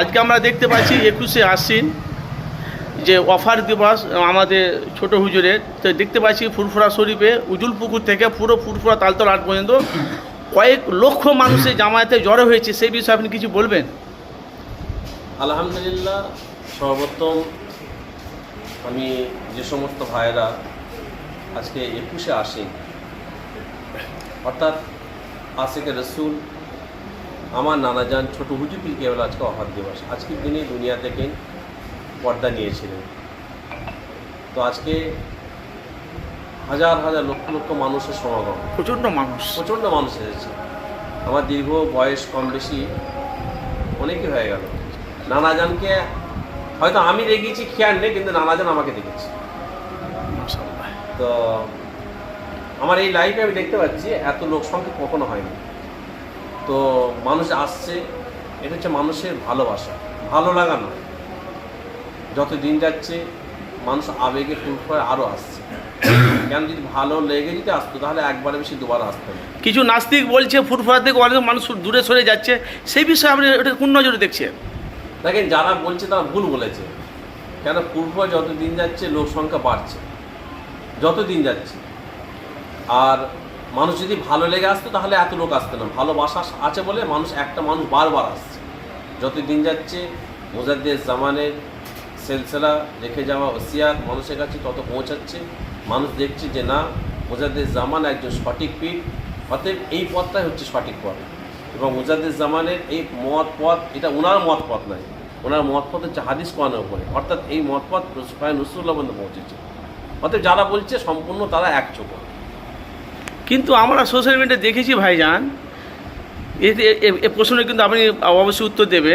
আজকে আমরা দেখতে পাচ্ছি একুশে আশ্বিন যে অফার দিবস আমাদের ছোট হুজুরের। তো দেখতে পাচ্ছি ফুরফুরা শরীফে উজুল পুকুর থেকে পুরো ফুরফুরা তালতল আট পর্যন্ত কয়েক লক্ষ মানুষের জামায়াতে জড়ো হয়েছে। সেই বিষয়ে আপনি কিছু বলবেন? আলহামদুলিল্লাহ সর্বোত্তম আমি যে সমস্ত ভাইয়েরা আজকে একুশে আসেন অর্থাৎ আশেকে রসুল আমার নানাজান ছোট হুজুর পিল কেবল আজকে অফার দিবস। আজকের দিনে দুনিয়া থেকে পর্দা নিয়েছিলেন। তো আজকে হাজার হাজার লক্ষ লক্ষ মানুষের সমাগম। প্রচণ্ড মানুষ। প্রচণ্ড মানুষ এসেছে। আমার দীর্ঘ বয়স কম বেশি অনেকই হয়ে গেল। নানাজানকে হয়তো আমি দেখিয়েছি খেয়াল নেই কিন্তু নানাজান আমাকে দেখেছি। তো আমার এই লাইফে আমি দেখতে পাচ্ছি এত লোক সংখ্যা কখনো হয়নি। তো মানুষ আসছে এটা হচ্ছে মানুষের ভালোবাসা। ভালো লাগা নয়। যত দিন যাচ্ছে মানুষ আবেগে ফুল করে আরও আসছে। কেন যদি ভালো লেগে যদি আসতো তাহলে একবারে বেশি দুবার আসতো কিছু নাস্তিক বলছে ফুরফুরা থেকে অনেক মানুষ দূরে সরে যাচ্ছে। সেই বিষয়ে আপনি এটা কোন নজরে দেখছেন? দেখেন যারা বলছে তারা ভুল বলেছে। কেন পূর্ব যত দিন যাচ্ছে লোক সংখ্যা বাড়ছে। যত দিন যাচ্ছে। আর মানুষ যদি ভালো লেগে আসতো তাহলে এত লোক আসতো না। ভালোবাসা আছে বলে মানুষ একটা মানুষ বারবার আসছে। যত দিন যাচ্ছে মোজাদ্দের জামানের সেলসেলা রেখে যাওয়া ওসিয়ার মানুষের কাছে তত পৌঁছাচ্ছে। মানুষ দেখছে যে না মোজাদ্দের জামান একজন সঠিক পীঠ অতএব এই পথটাই হচ্ছে সঠিক পথ। এবং মুজাদ্দিদ জামানের এই মত পথ, এটা ওনার মত পথ নয়। ওনার মত পথ হচ্ছে হাদিস কোয়ানের উপরে। অর্থাৎ এই মত পথ প্রায় নসরুল্লাহ বন্ধ পৌঁছেছে। অর্থাৎ যারা বলছে, সম্পূর্ণ তারা এক চোখ কিন্তু আমরা সোশ্যাল মিডিয়া দেখেছি ভাইজান। এ- প্রশ্নের প্রশ্নে কিন্তু আপনি অবশ্যই উত্তর দেবেন।